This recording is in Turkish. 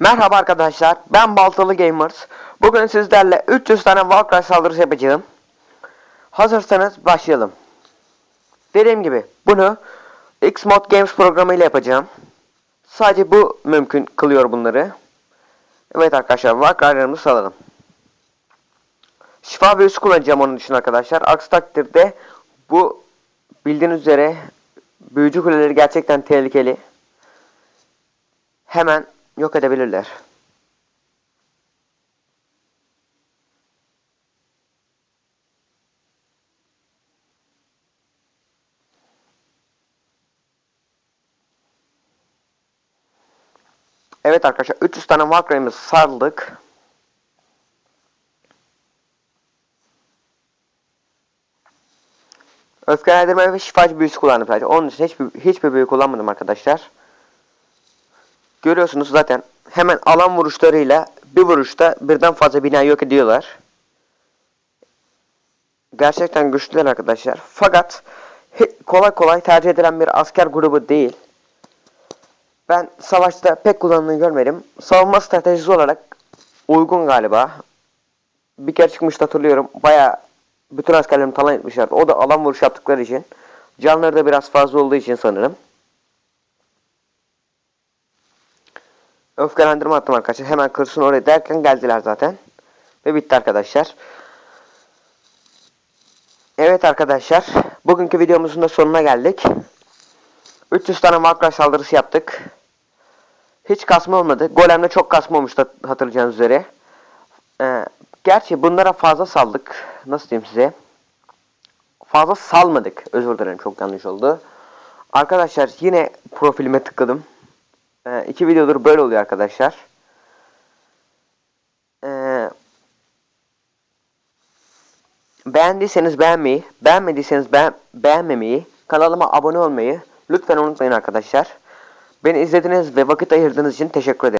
Merhaba arkadaşlar, ben Baltalı Gamers. Bugün sizlerle 300 tane Warcraft saldırısı yapacağım. Hazırsanız başlayalım. Dediğim gibi bunu Xmod Games programıyla yapacağım. Sadece bu mümkün kılıyor bunları. Evet arkadaşlar, Warcraft'larımızı salalım. Şifa büyüsü kullanacağım onun için arkadaşlar. Aksi takdirde bu bildiğiniz üzere büyücü kuleleri gerçekten tehlikeli. Hemen yok edebilirler. Evet arkadaşlar 300 tane Warcraft'ımızı sardık. Öfkelendirme ve şifacı büyüsü kullandım sadece. Onun için hiçbir, hiçbir büyü kullanmadım arkadaşlar. Görüyorsunuz zaten hemen alan vuruşlarıyla bir vuruşta birden fazla bina yok ediyorlar. Gerçekten güçlüler arkadaşlar. Fakat kolay kolay tercih edilen bir asker grubu değil. Ben savaşta pek kullanıldığını görmedim. Savunma stratejisi olarak uygun galiba. Bir kere çıkmıştı hatırlıyorum. Baya bütün askerlerimi talan etmişlerdi. O da alan vuruş yaptıkları için. Canları da biraz fazla olduğu için sanırım. Öfkelendirme attım arkadaşlar. Hemen kırsın oraya derken geldiler zaten. Ve bitti arkadaşlar. Evet arkadaşlar. Bugünkü videomuzun da sonuna geldik. 300 tane Warcraft saldırısı yaptık. Hiç kasma olmadı. Golem'de çok kasma olmuştu hatırlayacağınız üzere. Ee, gerçi bunlara fazla saldık. Nasıl diyeyim size? Fazla salmadık. Özür dilerim çok yanlış oldu. Arkadaşlar yine profilime tıkladım. Ee, iki videodur böyle oluyor arkadaşlar. Ee, beğendiyseniz beğenmeyi, beğenmediyseniz beğen beğenmemeyi, kanalıma abone olmayı lütfen unutmayın arkadaşlar. Beni izlediğiniz ve vakit ayırdığınız için teşekkür ederim.